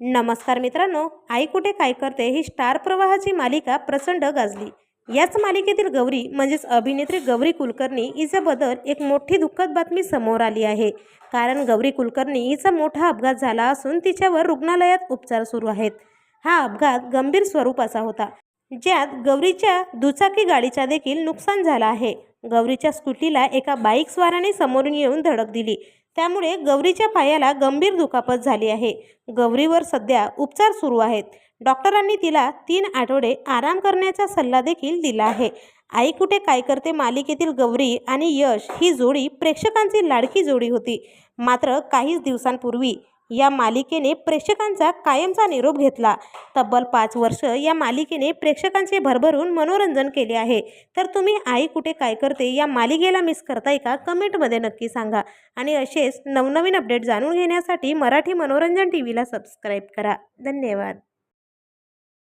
नमस्कार मित्रांनो आई कुठे काय करते ही स्टार प्रवाहाची मालिका प्रचंड गाजली. याच मालिकेतील गौरी म्हणजेच अभिनेत्री गौरी कुलकर्णी हिच्याबद्दल एक मोठी दुःखद बातमी समोर आली आहे. कारण गौरी कुलकर्णी हिचा मोठा अपघात झाला असून तिच्यावर रुग्णालयात उपचार सुरू आहेत. हा अपघात गंभीर स्वरूपाचा होता. ज्यात गौरीच्या दुचाकी गाडीचा देखील नुकसान झालं आहे. गौरीच्या स्कूटीला एका बाईकस्वाराने समोरून येऊन धडक दिली. त्यामुळे गौरीच्या पायाला गंभीर दुखापत झाली आहे. गौरीवर सध्या उपचार सुरू आहेत. डॉक्टरांनी तिला तीन आठवडे आराम करण्याचा सल्ला देखील दिला आहे. आई कुठे काय करते मालिकेतील गौरी आणि यश ही जोडी प्रेक्षकांची लाडकी जोडी होती. मात्र काहीच दिवसांपूर्वी या मालिकेने प्रेक्षकांचा कायमचा निरोप घेतला. तब्बल पाच वर्ष या मालिकेने प्रेक्षकांचे भरभरून मनोरंजन केले आहे. तर तुम्ही आई कुठे काय करते या मालिकेला मिस करताय का? कमेंटमध्ये नक्की सांगा. आणि असेच नवनवीन अपडेट जाणून घेण्यासाठी मराठी मनोरंजन टी व्हीला सबस्क्राईब करा. धन्यवाद.